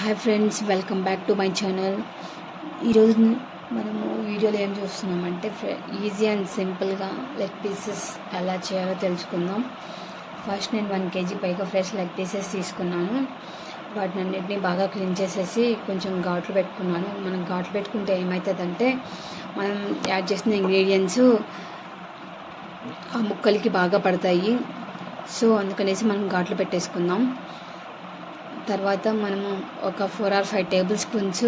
Hi friends welcome back to my channel ఈరోజు మనము వీడియోలో ఏం చూస్తున్నామంటే ఈజీ అండ్ సింపుల్గా లెగ్ పీసెస్ ఎలా చేయాలో తెలుసుకుందాం. ఫస్ట్ నేను వన్ కేజీ పైగా ఫ్రెష్ లెగ్ పీసెస్ తీసుకున్నాను. వాటిని అన్నిటిని బాగా క్లీన్ చేసేసి కొంచెం ఘాట్లు పెట్టుకున్నాను. మనం ఘాట్లు పెట్టుకుంటే ఏమవుతుందంటే మనం యాడ్ చేసిన ఇంగ్రీడియంట్స్ ఆ ముక్కలకి బాగా పడతాయి. సో అందుకనేసి మనం ఘాట్లు పెట్టేసుకుందాం. తర్వాత మనము ఒక four or five table spoons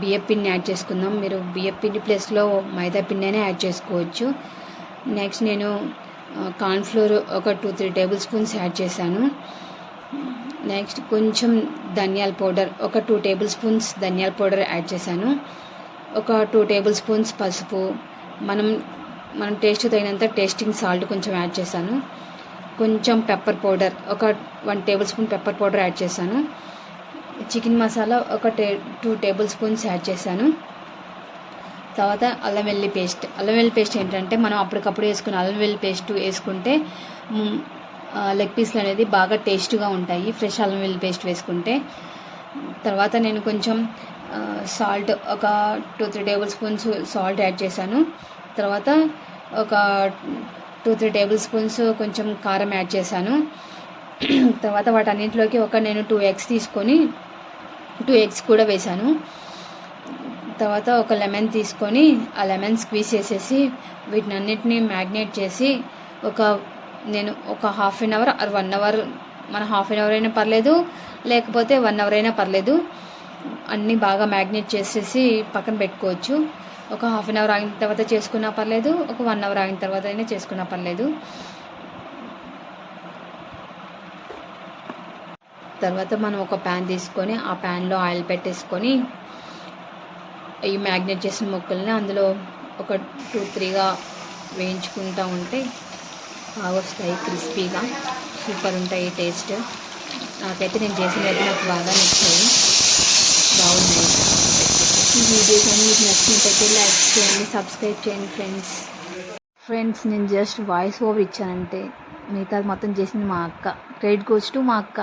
బియ్య పిండిని యాడ్ చేసుకుందాం. మీరు బియ్య పిండి ప్లేస్లో మైదా పిండి అయినా యాడ్ చేసుకోవచ్చు. నెక్స్ట్ నేను కార్న్ఫ్లోర్ ఒక two three table spoons add చేశాను. నెక్స్ట్ కొంచెం ధనియాల పౌడర్ ఒక టూ టేబుల్ స్పూన్స్ ధనియాల పౌడర్ యాడ్ చేశాను. ఒక టూ టేబుల్ స్పూన్స్ పసుపు. మనం మనం టేస్ట్ తగినంత టేస్టింగ్ సాల్ట్ కొంచెం యాడ్ చేశాను. కొంచెం పెప్పర్ పౌడర్ ఒక one tablespoon pepper powder add చేశాను. చికెన్ మసాలా ఒక టే టూ టేబుల్ స్పూన్స్ యాడ్ చేశాను. తర్వాత అల్లం వెల్లి పేస్ట్ అల్లం వెల్లి పేస్ట్ ఏంటంటే మనం అప్పటికప్పుడు వేసుకున్న అల్లం వెల్లి పేస్ట్ వేసుకుంటే లెగ్ పీస్లు అనేది బాగా టేస్ట్గా ఉంటాయి ఫ్రెష్ అల్లం వెల్లి పేస్ట్ వేసుకుంటే. తర్వాత నేను కొంచెం సాల్ట్ ఒక two three tablespoons salt add చేశాను. తర్వాత ఒక టూ త్రీ టేబుల్ స్పూన్స్ కొంచెం కారం యాడ్ చేశాను. తర్వాత వాటన్నింటిలోకి ఒక నేను టూ ఎగ్స్ తీసుకొని టూ ఎగ్స్ కూడా వేశాను. తర్వాత ఒక లెమన్ తీసుకొని ఆ లెమన్ స్క్వీజ్ చేసేసి వీటిని అన్నిటిని మ్యాగ్నేట్ చేసి ఒక నేను ఒక half an hour or one hour మన హాఫ్ అన్ అవర్ అయినా పర్లేదు లేకపోతే వన్ అవర్ అయినా పర్లేదు అన్నీ బాగా మ్యాగ్నేట్ చేసేసి పక్కన పెట్టుకోవచ్చు. ఒక హాఫ్ అన్ అవర్ ఆగిన తర్వాత చేసుకున్నా పర్లేదు ఒక వన్ అవర్ ఆగిన తర్వాత అయినా చేసుకున్నా పర్లేదు. తర్వాత మనం ఒక ప్యాన్ తీసుకొని ఆ ప్యాన్లో ఆయిల్ పెట్టేసుకొని ఈ మ్యాగ్నేట్ చేసిన మొక్కల్ని అందులో ఒక టూ త్రీగా వేయించుకుంటూ ఉంటే బాగా వస్తాయి క్రిస్పీగా సూపర్ ఉంటాయి టేస్ట్ నాకైతే నేను చేసినది నాకు బాగా నచ్చాయి. బాగున్నాయి. ఈ వీడియోస్ అన్ని మీకు నచ్చినట్టయితే లైక్ చేయండి సబ్స్క్రైబ్ చేయండి ఫ్రెండ్స్. ఫ్రెండ్స్ నేను జస్ట్ వాయిస్ ఓవర్ ఇచ్చానంటే మిగతాది మొత్తం చేసింది మా అక్క. క్రెడిట్ కోచ్ టు మా అక్క.